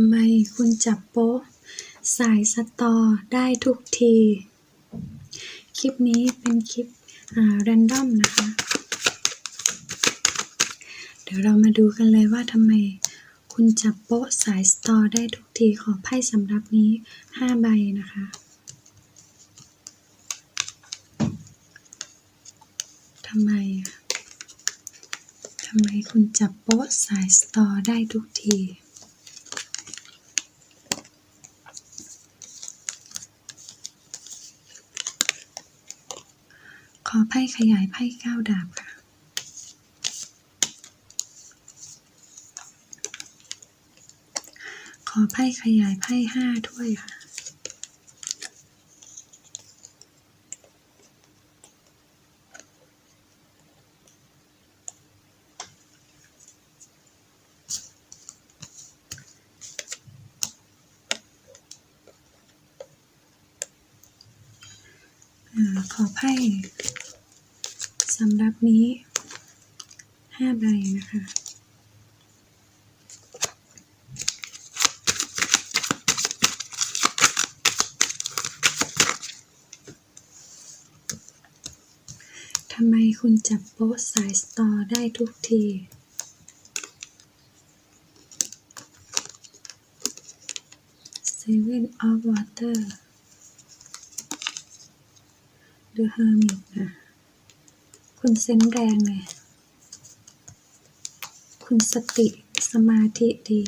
ำไมคุณจับโป๊ะ สายสตอได้ทุกที คลิปนี้เป็นคลิปอ่าแรนดอมนะคะ เดี๋ยวเรามาดูกันเลยว่าทำไมคุณจับโป๊ะสายสตอได้ทุกทีขอไพ่สำหรับนี้ 5 ใบนะคะทำไมทำไมคุณจับโป๊ะสายสตอได้ทุกที ขอไพ่ขยายไพ่เก้าดาบค่ะ ขอไพ่ขยายไพ่ห้าถ้วยค่ะอ่าขอไพ่ำรับนี้ห้าใบนะคะทำไมคุณจับโป๊สายสตอได้ทุกทีเซเว่นออฟวอเตอร์เดอะเฮอร์มิตนะ คุณเซนแรงเลยคุณสติสมาธิดี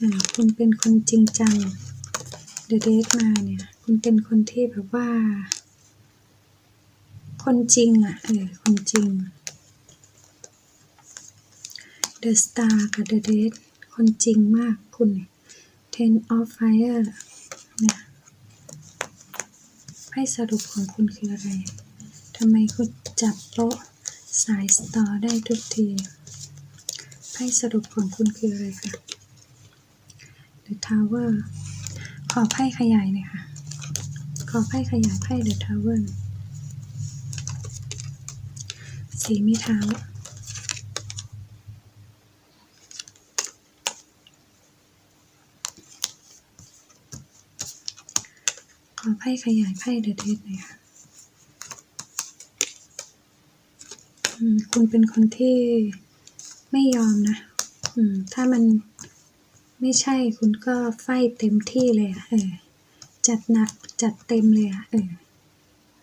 อ่าคุณเป็นคนจริงจัง The Date มาเนี่ย คุณเป็นคนที่แบบว่า คนจริงอะ เออ คนจริง The Star กับ The Date คนจริงมากคุณเนี่ย Ten of Fire เนี่ยไพ่สรุปของคุณคืออะไรำไมคุณจับโต๊ะสายสตอได้ทุกที ไพ่สรุปของคุณคืออะไรคะ The Tower ขอไพ่ขยายหน่อยค่ะ ขอไพ่ขยายไพ่ The Tower สีไม้เท้าขอไพ่ขยายไพ่เดอะเดทหน่อยค่ะอืม คุณเป็นคนที่ไม่ยอมนะ อืม ถ้ามันไม่ใช่คุณก็ไฟเต็มที่เลยอะเออ จัดหนักจัดเต็มเลยอะเออ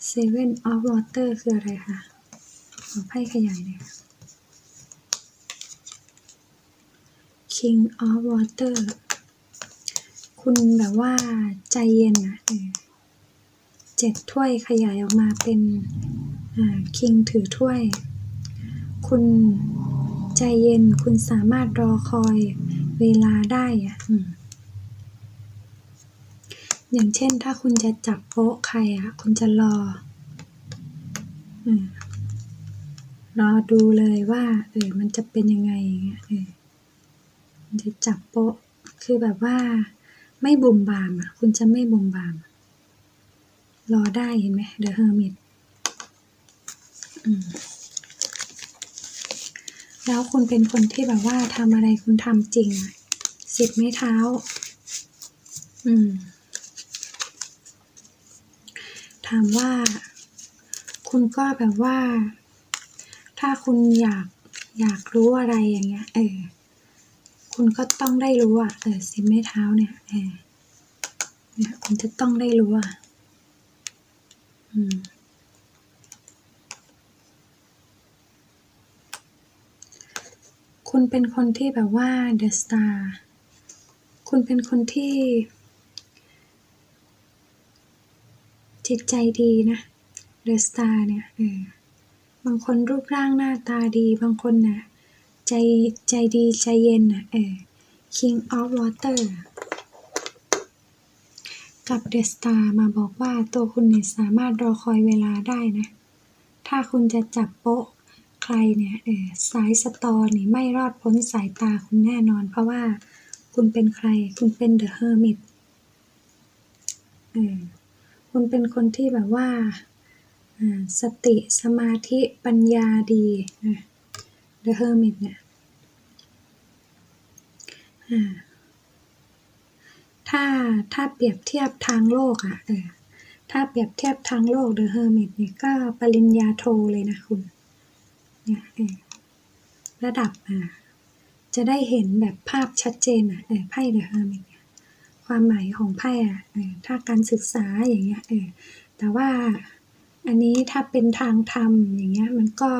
Seven of Water คืออะไรคะขอไพ่ขยายหน่อยค่ะ King of Water คุณแบบว่าใจเย็นนะเออเจ็ดถ้วยขยายออกมาเป็นอ่าคิงถือถ้วย คุณใจเย็นคุณสามารถรอคอยเวลาได้อะอย่างเช่นถ้าคุณจะจับโป๊ะใครอะคุณจะรออรอดูเลยว่าเออมันจะเป็นยังไงเงี้ยเออมันจะจับโป๊ะคือแบบว่า ไม่บุ่มบามอะคุณจะไม่บุ่มบาม รอได้เห็นไหม The Hermit อืม แล้วคุณเป็นคนที่แบบว่าทำอะไรคุณทำจริงอะสิบไม้เท้า อืม ถามว่า คุณก็แบบว่า ถ้าคุณอยากอยากรู้อะไรอย่างเงี้ย เออ คุณก็ต้องได้รู้อะ เออสิบไม้เท้าเนี่ย เออเนี่ยคุณจะต้องได้รู้อะ อืม คุณเป็นคนที่แบบว่า The Star คุณเป็นคนที่ จิตใจดีนะ The Star เนี่ยเออบางคนรูปร่างหน้าตาดี บางคนน่ะ ใจใจดีใจเย็นน่ะเออ King of Water กับ The Star มาบอกว่าตัวคุณเนี่ยสามารถรอคอยเวลาได้นะ ถ้าคุณจะจับโป๊ะ ใครเนี่ยสายสตอนี่ไม่รอดพ้นสายตาคุณแน่นอน เพราะว่าคุณเป็นใคร คุณเป็น The Hermit เออคุณเป็นคนที่แบบว่าสติสมาธิปัญญาดีนะ The Hermit เนี่ยถ้าถ้าเปรียบเทียบทางโลกอะเออถ้าเปรียบเทียบทางโลกเดอะเฮอร์มิตเนี่ยก็ปริญญาโทเลยนะคุณ ระดับอ่าจะได้เห็นแบบภาพชัดเจนอะไพ่เดอะเฮอร์มิตความหมายของไพ่อะถ้าการศึกษาอย่างเงี้ยเออแต่ว่าอันนี้ถ้าเป็นทางธรรมอย่างเงี้ยมันก็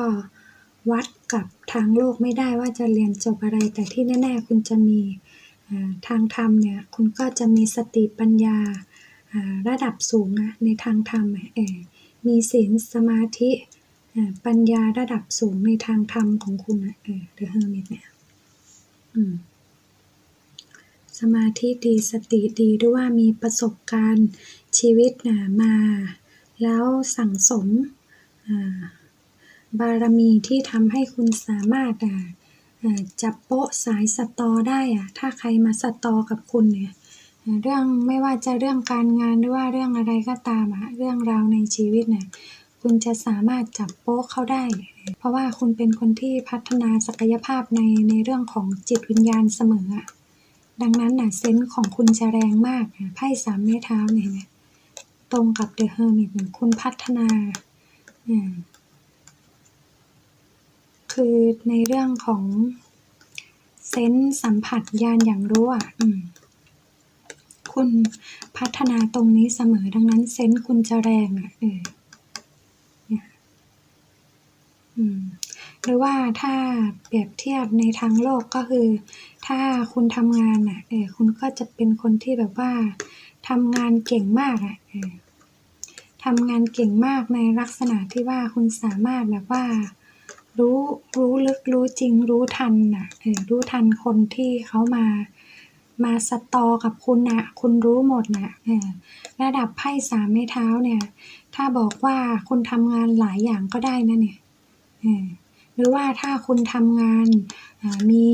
วัดกับทางโลกไม่ได้ว่าจะเรียนจบอะไร แต่ที่แน่ๆคุณจะมีทางธรรมเนี่ยคุณก็จะมีสติปัญญาระดับสูงนะในทางธรรมมีศีลสมาธิ ปัญญาระดับสูงในทางธรรมของคุณเออเดอะเฮอร์มิตเนี่ยสมาธิดีสติดีด้วยว่ามีประสบการณ์ชีวิตนะมา แล้วสั่งสมบารมีที่ทำให้คุณสามารถจับโป๊ะสายสตอได้อะถ้าใครมาสตอกับคุณเนี่ยเรื่องไม่ว่าจะเรื่องการงานหรือว่าเรื่องอะไรก็ตามอะเรื่องราวในชีวิตเนี่ย คุณจะสามารถจับโป๊ะเขาได้ เพราะว่าคุณเป็นคนที่พัฒนาศักยภาพในในเรื่องของจิตวิญญาณเสมอ ดังนั้นน่ะเซนส์ของคุณจะแรงมากไพ่สามไม้เท้าเนี่ยตรงกับเดอะเฮอร์มิตคุณพัฒนา คือในเรื่องของเซนส์สัมผัสญาณอย่างรู้อะคุณพัฒนาตรงนี้เสมอดังนั้นเซนส์คุณจะแรงอะเออเนี่ยอืม หรือว่าถ้าเปรียบเทียบในทางโลกก็คือ ถ้าคุณทำงานอะเออคุณก็จะเป็นคนที่แบบว่าทำงานเก่งมากอะเออทำงานเก่งมากในลักษณะที่ว่าคุณสามารถแบบว่า รู้รู้ลึกรู้จริงรู้ทันน่ะเออรู้ทันคนที่เขามามาสตอกับคุณนะคุณรู้หมดนะระดับไพ่สามไม้เท้าเนี่ย ถ้าบอกว่าคุณทำงานหลายอย่างก็ได้นะเนี่ย หรือว่าถ้าคุณทำงานมี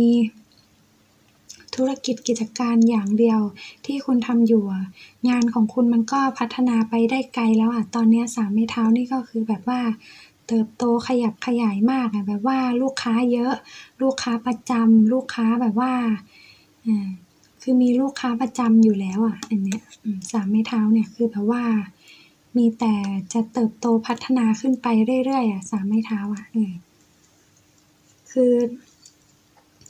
ธุรกิจกิจการอย่างเดียวที่คุณทำอยู่ งานของคุณมันก็พัฒนาไปได้ไกลแล้วอะตอนนี้สามไม้เท้านี่ก็คือแบบว่าเติบโตขยับขยายมากอะแบบว่าลูกค้าเยอะ ลูกค้าประจำลูกค้าแบบว่าคือมีลูกค้าประจำอยู่แล้วอะอันเนี้ยสามไม้เท้าเนี่ยคือแบบว่า มีแต่จะเติบโตพัฒนาขึ้นไปเรื่อยๆอะสามไม้เท้าอะเออคือ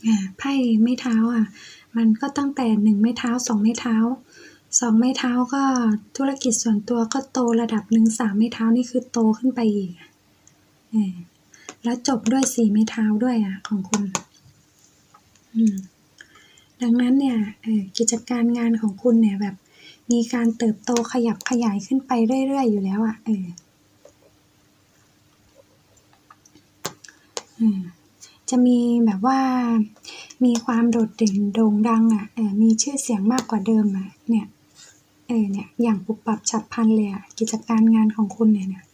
อ่าไพ่ไม้เท้าอะ มันก็ตั้งแต่หนึ่งไม้เท้าสองไม้เท้าสองไม้เท้าก็ธุรกิจส่วนตัวก็โตระดับหนึ่งสามไม้เท้านี่คือโตขึ้นไปอีกเออแล้วจบด้วยสี่ไม้เท้าด้วยอะ ของคุณอืมดังนั้นเนี่ยเออกิจการงานของคุณเนี่ยแบบ มีการเติบโตขยับขยายขึ้นไปเรื่อย ๆ อยู่แล้วอะเอออืมจะมีแบบว่ามีความโดดเด่นโด่งดังอะเออมีชื่อเสียงมากกว่าเดิมอะเนี่ยเออเนี่ยอย่างปุบปับฉับพลันเลยอะกิจการงานของคุณเนี่ยเนี่ย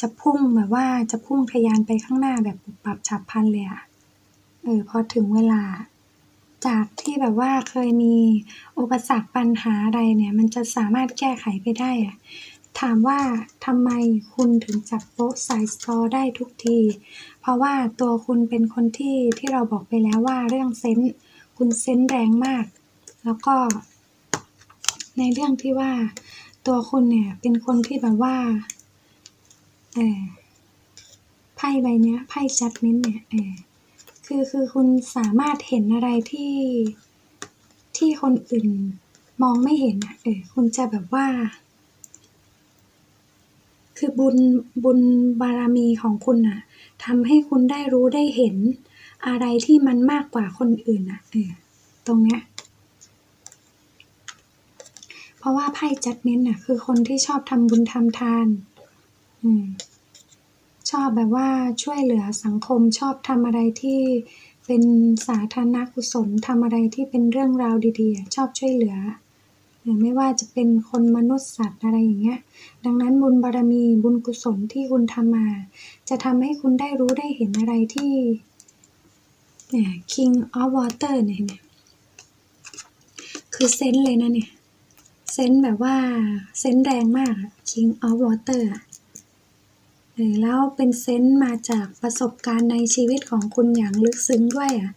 จะพุ่งแบบว่าจะพุ่งทะยานไปข้างหน้าแบบปุบปับฉับพลันเลยอะเออพอถึงเวลา จากที่แบบว่าเคยมีอุปสรรคปัญหาอะไรเนี่ย มันจะสามารถแก้ไขไปได้อะถามว่าทำไมคุณถึงจับโป๊ะสายสตอได้ทุกที เพราะว่าตัวคุณเป็นคนที่ที่เราบอกไปแล้วว่าเรื่องเซนส์คุณเซนส์แรงมาก แล้วก็ ในเรื่องที่ว่า ตัวคุณเนี่ยเป็นคนที่แบบว่าเออไพ่ใบเนี้ยไพ่จัดเมนเนี่ยเออ คือคือคุณสามารถเห็นอะไรที่ที่คนอื่นมองไม่เห็นอะเออคุณจะแบบว่า คือบุญบุญบารมีของคุณอะทำให้คุณได้รู้ได้เห็นอะไรที่มันมากกว่าคนอื่นอะเออตรงเนี้ยเพราะว่าไพ่จัดเนต์น่ะคือคนที่ชอบทำบุญทำทาน อืม ชอบแบบว่าช่วยเหลือสังคมชอบทำอะไรที่เป็นสาธารณกุศลทำอะไรที่เป็นเรื่องราวดีๆ ชอบช่วยเหลือเออไม่ว่าจะเป็นคนมนุษย์สัตว์อะไรอย่างเงี้ย ดังนั้นบุญบารมีบุญกุศลที่คุณทำมา จะทำให้คุณได้รู้ได้เห็นอะไรที่เนี่ย King of Water เนี่ยเนไหมคือเซนส์เลยนะเนี่ย เซนส์แบบว่า เซนส์แรงมาก King of Water อะ เออแล้วเป็นเซนส์มาจากประสบการณ์ในชีวิตของคุณอย่างลึกซึ้งด้วยอะ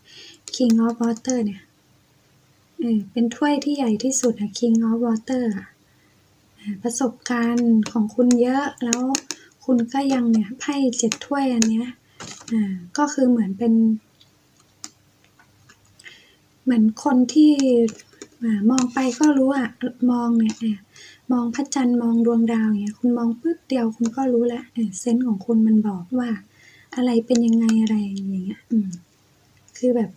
King of Water เนี่ยเออเป็นถ้วยที่ใหญ่ที่สุดอะ King of Water อะอ่าประสบการณ์ของคุณเยอะแล้วคุณก็ยังเนี่ยไพ่เจ็ดถ้วยอันเนี้ยอ่าก็คือเหมือนเป็น เหมือนคนที่มองไปก็รู้อะมองเนี่ยเออ มองพระจันทร์มองดวงดาวอย่างเงี้ยคุณมองปึ๊บเดียวคุณก็รู้แล้วเออเซนส์ของคุณมันบอกว่า อะไรเป็นยังไงอะไรอย่างเงี้ยอืมคือแบบ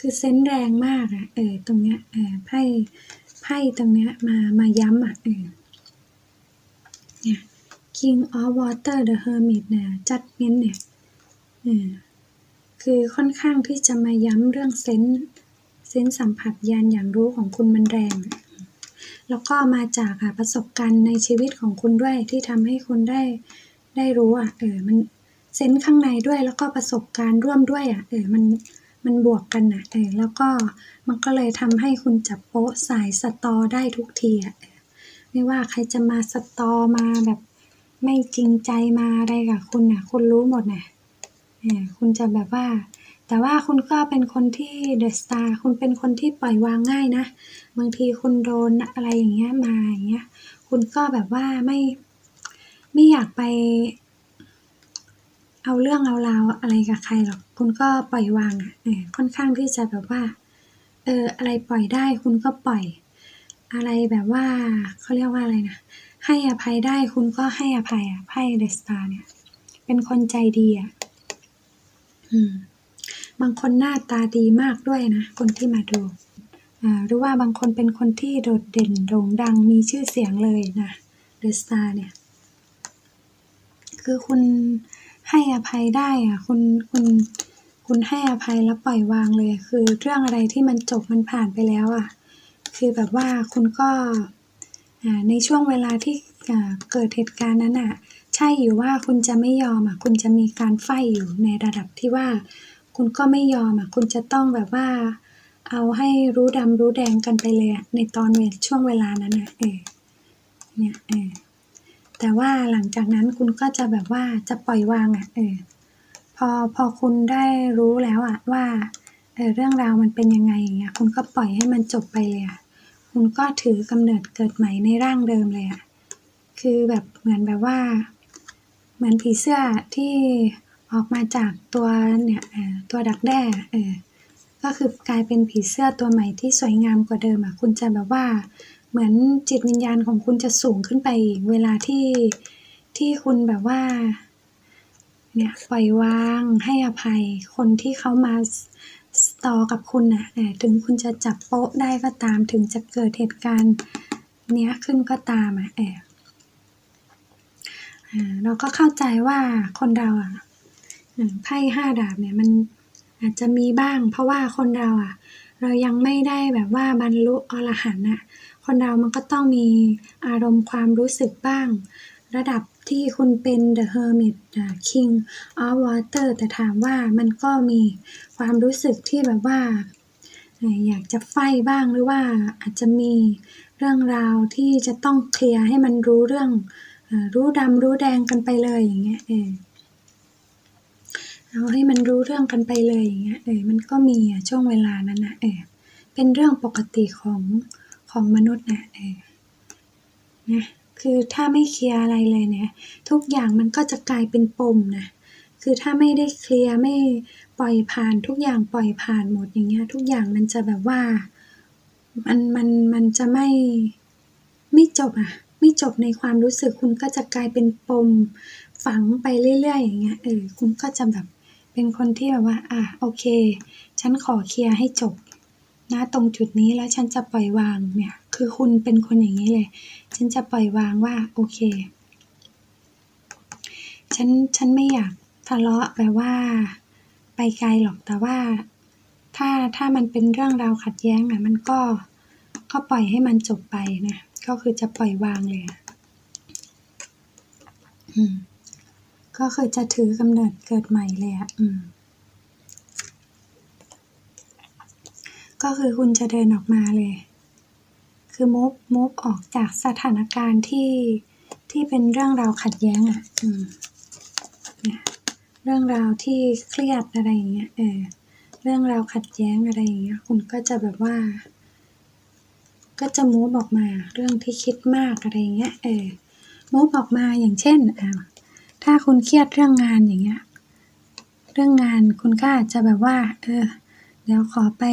คือเซนส์แรงมากอะเออตรงเนี้ยเออไพ่ไพ่ตรงเนี้ยมามาย้ำอะเออเนี่ย King of Water the Hermit เนี่ย Judgment เนี่ยเออคือค่อนข้างที่จะมาย้ำเรื่องเซนส์ เซนสัมผัสยานอย่างรู้ของคุณมันแรง แล้วก็มาจากอะประสบการณ์ในชีวิตของคุณด้วยที่ทำให้คุณได้ได้รู้อะเออมันเซนส์ข้างในด้วยแล้วก็ประสบการณ์ร่วมด้วยอะเออมันมันบวกกันอะเออแล้วก็มันก็เลยทำให้คุณจับโป๊ะสายสตอได้ทุกทีอะไม่ว่าใครจะมาสตอมาแบบไม่จริงใจมาอะไรกับคุณอะ คุณรู้หมดน่ะเออคุณจะแบบว่า แต่ว่าคุณก็เป็นคนที่เดอะสตาร์คุณเป็นคนที่ปล่อยวางง่ายนะ บางทีคุณโดนอะไรอย่างเงี้ยมาอย่างเงี้ย คุณก็แบบว่าไม่ไม่อยากไป เอาเรื่องเอาราวอะไรกับใครหรอก คุณก็ปล่อยวางอะค่อนข้างที่จะแบบว่า เอออะไรปล่อยได้ คุณก็ปล่อย อะไรแบบว่าเขาเรียกว่าอะไรนะให้อภัยได้คุณก็ให้อภัยอะไพ่เดอะสตาร์เนี่ย เป็นคนใจดีอะ อืม บางคนหน้าตาดีมากด้วยนะ คนที่มาดู หรือว่าบางคนเป็นคนที่โดดเด่นโด่งดังมีชื่อเสียงเลยนะเดอะสตาร์เนี่ย คือคุณให้อภัยได้อะคุณคุณคุณให้อภัยแล้วปล่อยวางเลย คือเรื่องอะไรที่มันจบมันผ่านไปแล้วอะคือแบบว่าคุณก็ในช่วงเวลาที่เกิดเหตุการณ์นั้นอะใช่อยู่ว่าคุณจะไม่ยอมอะคุณจะมีการไฟอยู่ในระดับที่ว่า คุณก็ไม่ยอมอะคุณจะต้องแบบว่า เอาให้รู้ดำรู้แดงกันไปเลยอะในตอนเวลช่วงเวลานั้นอะเออเนี่ยเออแต่ว่าหลังจากนั้นคุณก็จะแบบว่าจะปล่อยวางอะเออพอพอคุณได้รู้แล้วอะว่าเออเรื่องราวมันเป็นยังไงอย่างเงี้ยคุณก็ปล่อยให้มันจบไปเลยอะคุณก็ถือกำเนิดเกิดใหม่ในร่างเดิมเลยอะคือแบบเหมือนแบบว่า เหมือนผีเสื้อที่ ออกมาจากตัวเนี่ยตัวดักแด้เออก็คือกลายเป็นผีเสื้อตัวใหม่ที่สวยงามกว่าเดิมอะคุณจะแบบว่า เหมือนจิตวิญญาณของคุณจะสูงขึ้นไปเวลาที่ที่คุณแบบว่าเนี่ยปล่อยวางให้อภัยคนที่เขามาสตอกับคุณน่ะถึงคุณจะจับโป๊ะได้ก็ตามถึงจะเกิดเหตุการณ์เนี้ยขึ้นก็ตามอะเอออ่าเราก็เข้าใจว่าคนเราอะ ไพ่ห้าดาบเนี่ยมันอาจจะมีบ้าง เพราะว่าคนเราอะ เรายังไม่ได้แบบว่าบรรลุอรหันต์น่ะคนเรามันก็ต้องมีอารมณ์ความรู้สึกบ้าง ระดับที่คุณเป็น The Hermit King of Water แต่ถามว่ามันก็มีความรู้สึกที่แบบว่า อยากจะไฟบ้างหรือว่าอาจจะมีเรื่องราวที่จะต้องเคลียร์ให้มันรู้เรื่องรู้ดำรู้แดงกันไปเลยอย่างเงี้ยเออ เอาให้มันรู้เรื่องกันไปเลยอย่างเงี้ยเออมันก็มีอะช่วงเวลานั้นนะเออเป็นเรื่องปกติของของมนุษย์นะเออนะคือถ้าไม่เคลียร์อะไรเลยเนี่ย ทุกอย่างมันก็จะกลายเป็นปมนะคือถ้าไม่ได้เคลียร์ไม่ปล่อยผ่านทุกอย่างปล่อยผ่านหมดอย่างเงี้ย ทุกอย่างมันจะแบบว่ามันมันมันจะไม่ไม่จบอะ ไม่จบในความรู้สึกคุณก็จะกลายเป็นปมฝังไปเรื่อยๆอย่างเงี้ยเออคุณก็จะแบบ เป็นคนที่แบบว่า อะโอเค ฉันขอเคลียร์ให้จบนะตรงจุดนี้แล้วฉันจะปล่อยวางเนี่ย คือคุณเป็นคนอย่างนี้เลย ฉันจะปล่อยวางว่า โอเค ฉันฉันไม่อยากทะเลาะแบบว่า ไปไกลหรอกแต่ว่า ถ้าถ้ามันเป็นเรื่องราวขัดแย้งอะ มันก็ก็ปล่อยให้มันจบไปนะก็คือจะปล่อยวางเลยอืม ก็คือจะถือกำเนิดเกิดใหม่เลยอะอืมก็คือคุณจะเดินออกมาเลย คือมุฟมุฟออกจากสถานการณ์ที่ที่เป็นเรื่องราวขัดแย้งอะอืมเนี่ยเรื่องราวที่เครียดอะไรอย่างเงี้ย เออ เรื่องราวขัดแย้งอะไรอย่างเงี้ย คุณก็จะแบบว่า ก็จะมูฟออกมา เรื่องที่คิดมากอะไรอย่างเงี้ย เออ มูฟออกมาอย่างเช่นอ่า ถ้าคุณเครียดเรื่องงานอย่างเงี้ย เรื่องงานคุณก็อาจจะแบบว่า เออ เดี๋ยวขอไป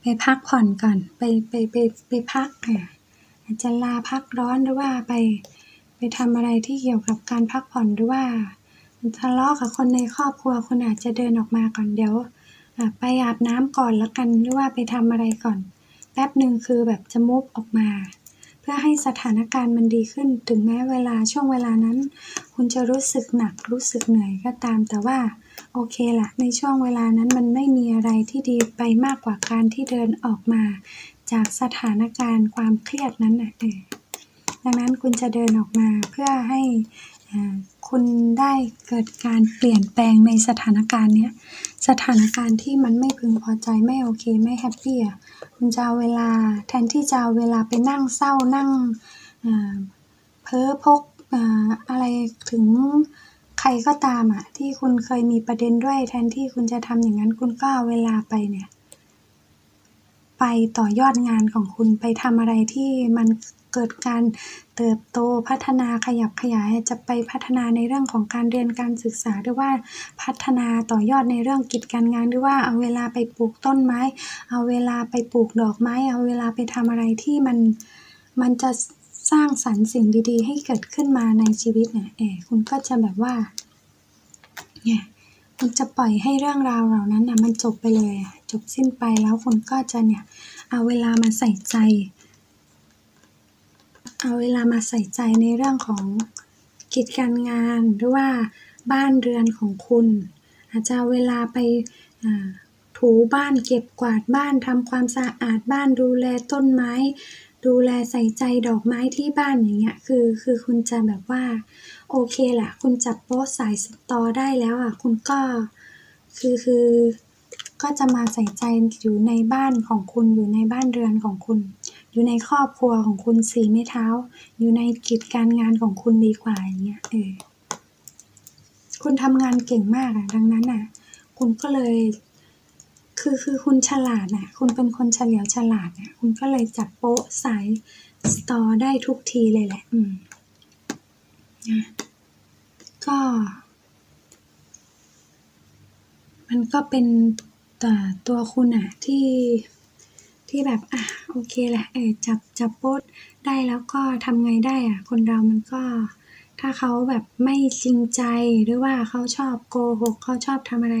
ไปพักผ่อนก่อน ไปไปไปไปพักอะอาจจะลาพักร้อนหรือว่าไป ไปทำอะไรที่เกี่ยวกับการพักผ่อนหรือว่าทะเลาะกับคนในครอบครัวคุณอาจจะเดินออกมาก่อนเดี๋ยวไปอาบน้ำก่อนแล้วกันหรือว่าไปทำอะไรก่อน แป๊บหนึ่งคือแบบจะมุฟออกมา เพื่อให้สถานการณ์มันดีขึ้น ถึงแม้เวลาช่วงเวลานั้น คุณจะรู้สึกหนักรู้สึกเหนื่อยก็ตาม แต่ว่าโอเคละในช่วงเวลานั้นมันไม่มีอะไรที่ดีไปมากกว่าการที่เดินออกมา จากสถานการณ์ความเครียดนั้นนะเออดังนั้นคุณจะเดินออกมาเพื่อให้ คุณได้เกิดการเปลี่ยนแปลงในสถานการณ์เนี้ย สถานการณ์ที่มันไม่พึงพอใจไม่โอเคไม่แฮปปี้อะคุณจะเอาเวลาแทนที่จะเอาเวลาไปนั่งเศร้านั่งเพ้อพกอ่าอะไรถึงใครก็ตามอะที่คุณเคยมีประเด็นด้วย แทนที่คุณจะทำอย่างนั้นคุณก็เอาเวลาไปเนี่ย ไปต่อยอดงานของคุณไปทำอะไรที่มัน เกิดการเติบโตพัฒนาขยับขยายจะไปพัฒนาในเรื่องของการเรียนการศึกษาหรือว่าพัฒนาต่อยอดในเรื่องกิจการงานหรือว่าเอาเวลาไปปลูกต้นไม้ เอาเวลาไปปลูกดอกไม้ เอาเวลาไปทำอะไรที่มันมันจะสร้างสรรค์สิ่งดีๆ ให้เกิดขึ้นมาในชีวิตเนี่ยเออคุณก็จะแบบว่าเนี่ยคุณจะปล่อยให้เรื่องราวเหล่านั้นน่ะมันจบไปเลยจบสิ้นไปแล้วคุณก็จะเนี่ยเอาเวลามาใส่ใจ เอาเวลามาใส่ใจในเรื่องของกิจการงาน หรือว่าบ้านเรือนของคุณ อาจจะเวลาไปถูบ้านเก็บกวาดบ้านทำความสะอาดบ้านดูแลต้นไม้ ดูแลใส่ใจดอกไม้ที่บ้านอย่างเงี้ยคือคือคุณจะแบบว่า โอเคแหละคุณจับโป๊สายสตอได้แล้วอะคุณก็คือคือก็จะมาใส่ใจอยู่ในบ้านของคุณอยู่ในบ้านเรือนของคุณ อยู่ในครอบครัวของคุณสีไม้เท้า อยู่ในกิจการงานของคุณดีกว่าอย่างเงี้ยเออคุณทำงานเก่งมากอะดังนั้นอะ คุณก็เลย คือคือคุณฉลาดน่ะ คุณเป็นคนเฉลียวฉลาดน่ะ คุณก็เลยจับโป๊ะสายสตอได้ทุกทีเลยแหละ อืมนะก็ มันก็เป็นแต่ตัวคุณอะที่ ที่แบบอะโอเคแหละเออจับจับโป๊ะได้แล้วก็ทำไงได้อะคนเรามันก็ ถ้าเขาแบบไม่จริงใจหรือว่าเขาชอบโกหกเขาชอบทำอะไร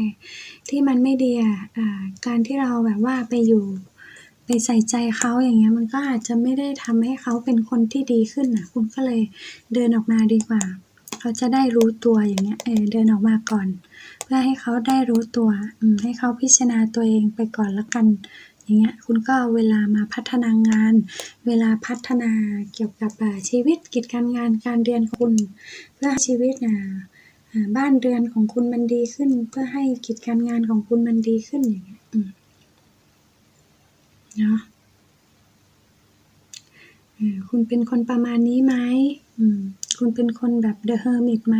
ที่มันไม่ดีอะอ่าการที่เราแบบว่าไปอยู่ไปใส่ใจเขาอย่างเงี้ยมันก็อาจจะไม่ได้ทำให้เขาเป็นคนที่ดีขึ้นอะคุณก็เลยเดินออกมาดีกว่า เขาจะได้รู้ตัวอย่างเงี้ยเออเดินออกมาก่อน เพื่อให้เขาได้รู้ตัวอืมให้เขาพิจารณาตัวเองไปก่อนละกัน อย่างเงี้ยคุณก็เอาเวลามาพัฒนางาน เวลาพัฒนาเกี่ยวกับชีวิตกิจการงานการเรียนของคุณ เพื่อชีวิตอ่าบ้านเรือนของคุณมันดีขึ้น เพื่อให้กิจการงานของคุณมันดีขึ้นอย่างเงี้ยเนาะคุณเป็นคนประมาณนี้ไหมคุณเป็นคนแบบ The Hermit ไหม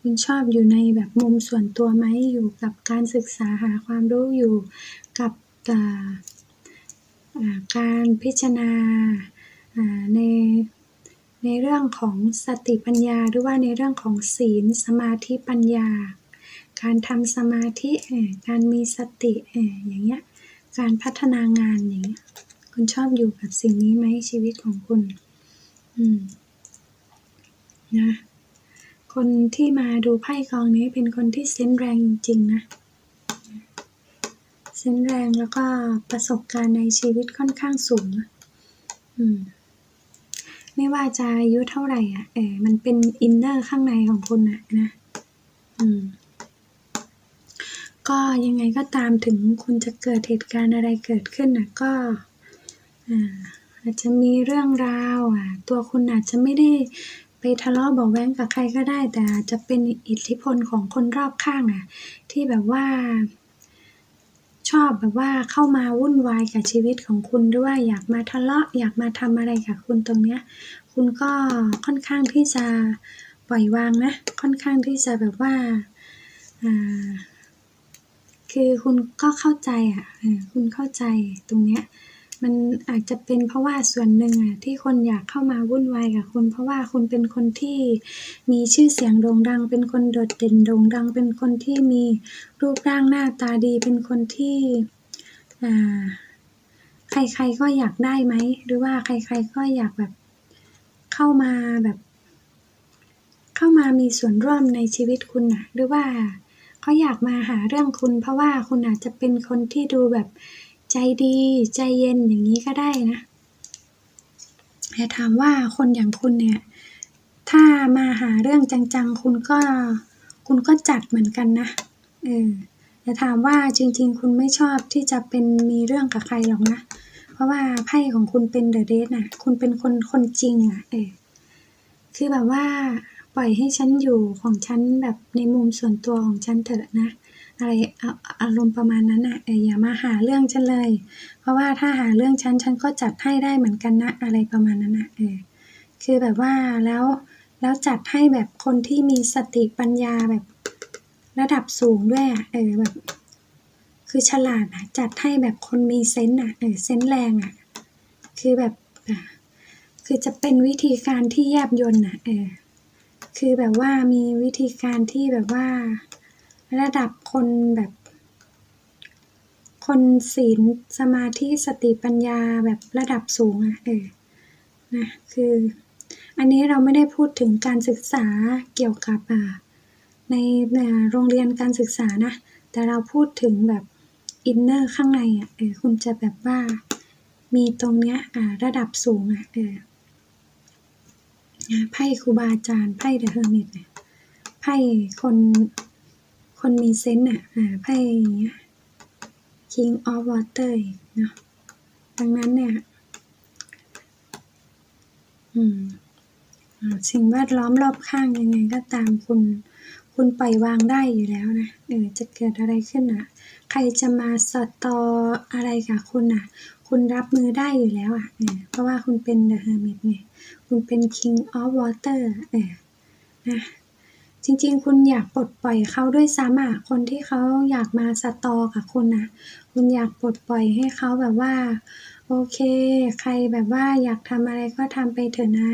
คุณชอบอยู่ในแบบมุมส่วนตัวไหม อยู่กับการศึกษาหาความรู้อยู่กับอ่า การพิจารณาในในเรื่องของสติปัญญาหรือว่าในเรื่องของศีลสมาธิปัญญา การทำสมาธิการมีสติอย่างเงี้ยการพัฒนางานอย่างเงี้ยคุณชอบอยู่กับสิ่งนี้ไหมชีวิตของคุณอืมนะคนที่มาดูไพ่กองนี้เป็นคนที่เซนแรงจริงนะ เซนแรงแล้วก็ประสบการณ์ในชีวิตค่อนข้างสูงอืมไม่ว่าจะอายุเท่าไหร่อะเออมันเป็นอินเนอร์ข้างในของคุณอะนะอืมก็ยังไงก็ตามถึงคุณจะเกิดเหตุการณ์อะไรเกิดขึ้นนะก็อ่าอาจจะมีเรื่องราวอะตัวคุณอาจจะไม่ได้ไปทะเลาะเบาแว้งกับใครก็ได้ แต่อาจจะเป็นอิทธิพลของคนรอบข้างอะ ที่แบบว่า ชอบแบบว่าเข้ามาวุ่นวายกับชีวิตของคุณหรือว่าอยากมาทะเลาะ อยากมาทำอะไรกับคุณตรงเนี้ย คุณก็ค่อนข้างที่จะปล่อยวางนะ ค่อนข้างที่จะแบบว่าคือคุณก็เข้าใจอะคุณเข้าใจตรงเนี้ย มันอาจจะเป็นเพราะว่าส่วนหนึ่งอะที่คนอยากเข้ามาวุ่นวายกับคุณ เพราะว่าคุณเป็นคนที่มีชื่อเสียงโด่งดัง เป็นคนโดดเด่นโด่งดัง เป็นคนที่มีรูปร่างหน้าตาดี เป็นคนที่อ่าใครๆก็อยากได้ไหม หรือว่าใครๆก็อยากแบบเข้ามาแบบ เข้ามามีส่วนร่วมในชีวิตคุณนะหรือว่าเขาอยากมาหาเรื่องคุณ เพราะว่าคุณอาจจะเป็นคนที่ดูแบบ ใจดีใจเย็นอย่างนี้ก็ได้นะแต่ถามว่าคนอย่างคุณเนี่ย ถ้ามาหาเรื่องจังๆ คุณก็ คุณก็จัดเหมือนกันนะเออแต่ถามว่าจริง ๆ คุณไม่ชอบที่จะเป็นมีเรื่องกับใครหรอกนะ เพราะว่าไพ่ของคุณเป็นเดอะเดทน่ะ คุณเป็นคนคนจริงอะ เออคือแบบว่าปล่อยให้ฉันอยู่ของฉันแบบในมุมส่วนตัวของฉันเถอะนะ อะไรอารมณ์ประมาณนั้นอะเอออย่ามาหาเรื่องฉันเลย เพราะว่าถ้าหาเรื่องฉันฉันก็จัดให้ได้เหมือนกันนะอะไรประมาณนั้นอะเออคือแบบว่าแล้วแล้วจัดให้แบบคนที่มีสติปัญญาแบบระดับสูงด้วยอะเออแบบ คือฉลาดอะจัดให้แบบคนมีเซนส์อะเออเซนส์แรงอะคือแบบคือจะเป็นวิธีการที่แยบยลน่ะเออคือแบบว่ามีวิธีการที่แบบว่า ระดับคนแบบ คนศีลสมาธิสติปัญญาแบบระดับสูงอะเออนะคือ อันนี้เราไม่ได้พูดถึงการศึกษาเกี่ยวกับอ่าในโรงเรียนการศึกษานะ แต่เราพูดถึงแบบอินเนอร์ข้างในอะเออคุณจะแบบว่ามีตรงเนี้ยอ่าระดับสูงอะเออไพ่ครูบาอาจารย์ไพ่เดอะเฮอร์มิตเนี่ยไพ่คน คนมีเซนต์อะอ่าไพ่อย่างเงี้ย King of Water เนาะดังนั้นเนี่ยอืมสิ่งแวดล้อมรอบข้างยังไงก็ตามคุณ คุณปล่อยวางได้อยู่แล้วนะเออจะเกิดอะไรขึ้นอะ ใครจะมาสตออะไรกับคุณอะ คุณรับมือได้อยู่แล้วอะเออเพราะว่าคุณเป็น The Hermit ไงคุณเป็น King of Water เออนะ จริง ๆ คุณอยากปลดปล่อยเขาด้วยซ้ำอะคนที่เขาอยากมาสตอกับคุณนะคุณอยากปลดปล่อยให้เขาแบบว่า โอเค ใครแบบว่าอยากทำอะไรก็ทำไปเถอะนะ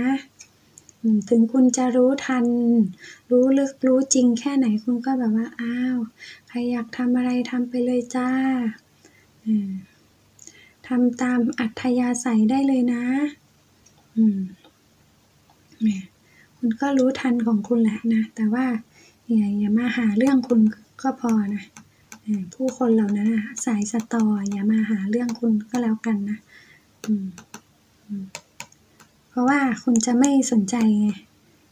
ถึงคุณจะรู้ทัน รู้ลึกรู้จริงแค่ไหนคุณก็แบบว่าอ้าวใครอยากทำอะไรทำไปเลยจ้าทำตามอัธยาศัยได้เลยนะ อืมเนี่ย คุณก็รู้ทันของคุณแหละนะ แต่ว่าอย่าอย่ามาหาเรื่องคุณก็พอนะผู้คนเหล่านั้นนะสายสตออย่ามาหาเรื่องคุณก็แล้วกันนะอืมเพราะว่าคุณจะไม่สนใจไง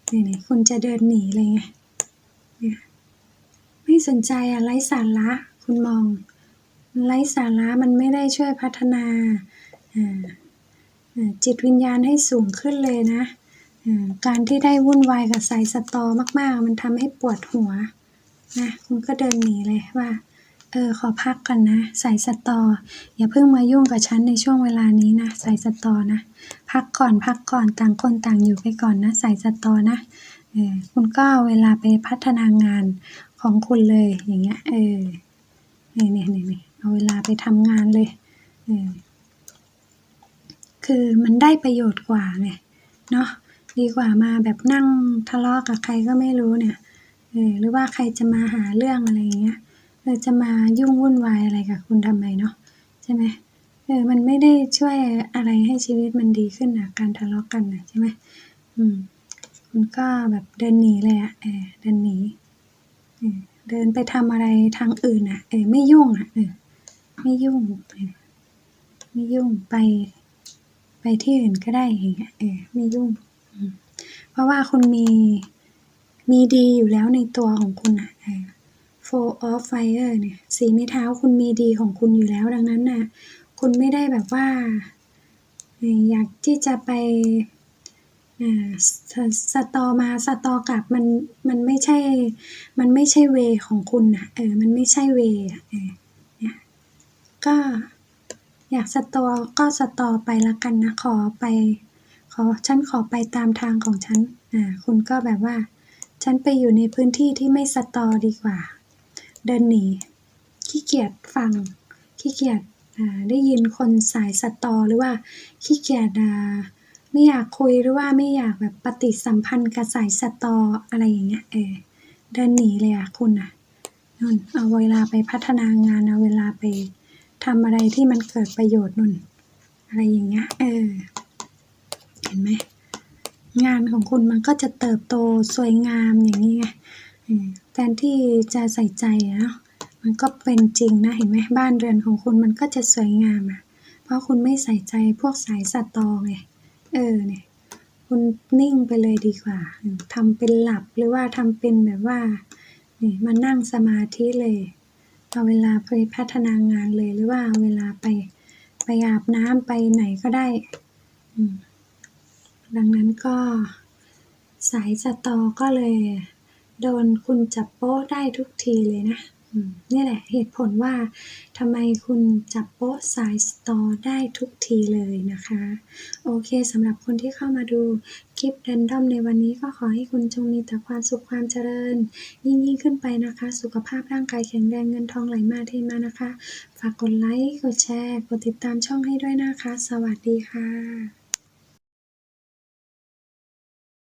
เนี่ยคุณจะเดินหนีเลยไงเนี่ยไม่สนใจอะไร้สาระคุณมองไร้สาระมันไม่ได้ช่วยพัฒนาจิตวิญญาณให้สูงขึ้นเลยนะ การที่ได้วุ่นวายกับสายสตอมาก ๆ มันทำให้ปวดหัวนะคุณก็เดินหนีเลยว่า เออ ขอพักกันนะ สายสตอ อย่าเพิ่งมายุ่งกับฉันในช่วงเวลานี้นะ สายสตอนะ พักก่อนพักก่อนต่างคนต่างอยู่ไปก่อนนะ สายสตอนะ เออ คุณก็เอาเวลาไปพัฒนางานของคุณเลยอย่างเงี้ย เออเนี่ยเนี่ยเนี่ยเอาเวลาไปทำงานเลย เออ คือมันได้ประโยชน์กว่าไง เนาะ ดีกว่ามาแบบนั่งทะเลาะกับใครก็ไม่รู้เนี่ยเออหรือว่าใครจะมาหาเรื่องอะไรเงี้ยเออจะมายุ่งวุ่นวายอะไรกับคุณทำไมเนาะใช่ไหมเออมันไม่ได้ช่วยอะไรให้ชีวิตมันดีขึ้นนะการทะเลาะกันนะใช่ไหมอืมคุณก็แบบเดินหนีเลยอะเออเดินหนีเออเดินไปทำอะไรทางอื่นอะเออไม่ยุ่งอะเออไม่ยุ่งเออไม่ยุ่งไป ไปที่อื่นก็ได้อย่างเงี้ยเออไม่ยุ่ง เพราะว่าคุณมีมีดีอยู่แล้วในตัวของคุณอะ four of fire เนี่ยสีไม้เท้าคุณมีดีของคุณอยู่แล้วดังนั้นน่ะคุณไม่ได้แบบว่า อยากที่จะไปสตอมาสตอกลับมันมันไม่ใช่ มันไม่ใช่เวของคุณนะเออมันไม่ใช่เวอะเออเนี่ยก็อยากสตอก็สตอไปละกันนะขอไป ขอฉันขอไปตามทางของฉันอ่าคุณก็แบบว่า ฉันไปอยู่ในพื้นที่ที่ไม่สตอดีกว่า เดินหนีขี้เกียจฟังขี้เกียจได้ยินคนสายสตอหรือว่าขี้เกียจไม่อยากคุยหรือว่าไม่อยากแบบปฏิสัมพันธ์กับสายสตออะไรอย่างเงี้ยเออเดินหนีเลยอะคุณอะนุ่นเอาเวลาไปพัฒนางานเอาเวลาไปทำอะไรที่มันเกิดประโยชน์นุ่น อะไรอย่างเงี้ยเออ ห็นไหมงานของคุณมันก็จะเติบโตสวยงามอย่างนี้ไงแทนที่จะใส่ใจเนาะมันก็เป็นจริงนะเห็นไหมบ้านเรือนของคุณมันก็จะสวยงามอะ เพราะคุณไม่ใส่ใจพวกสายสตอไงเออเนี่ยคุณนิ่งไปเลยดีกว่าอืมทำเป็นหลับหรือว่าทำเป็นแบบว่านี่มานั่งสมาธิเลยเอาเวลาไปพัฒนางานเลยหรือว่าเอาเวลาไปไปอาบน้ำไปไหนก็ได้ อืม ดังนั้นก็สายสตอก็เลย โดนคุณจับโป๊ะได้ทุกทีเลยนะนี่แหละเหตุผลว่าทำไมคุณจับโป๊ะสายสตอได้ทุกทีเลยนะคะ โอเคสำหรับคนที่เข้ามาดูคลิปแรนดอมในวันนี้ก็ขอให้คุณจงมีแต่ความสุขความเจริญ ยิ่งยิ่งขึ้นไปนะคะ สุขภาพร่างกายแข็งแรงเงินทองไหลมาเทมานะคะ ฝากกดไลค์กดแชร์ กดติดตามช่องให้ด้วยนะคะ สวัสดีค่ะ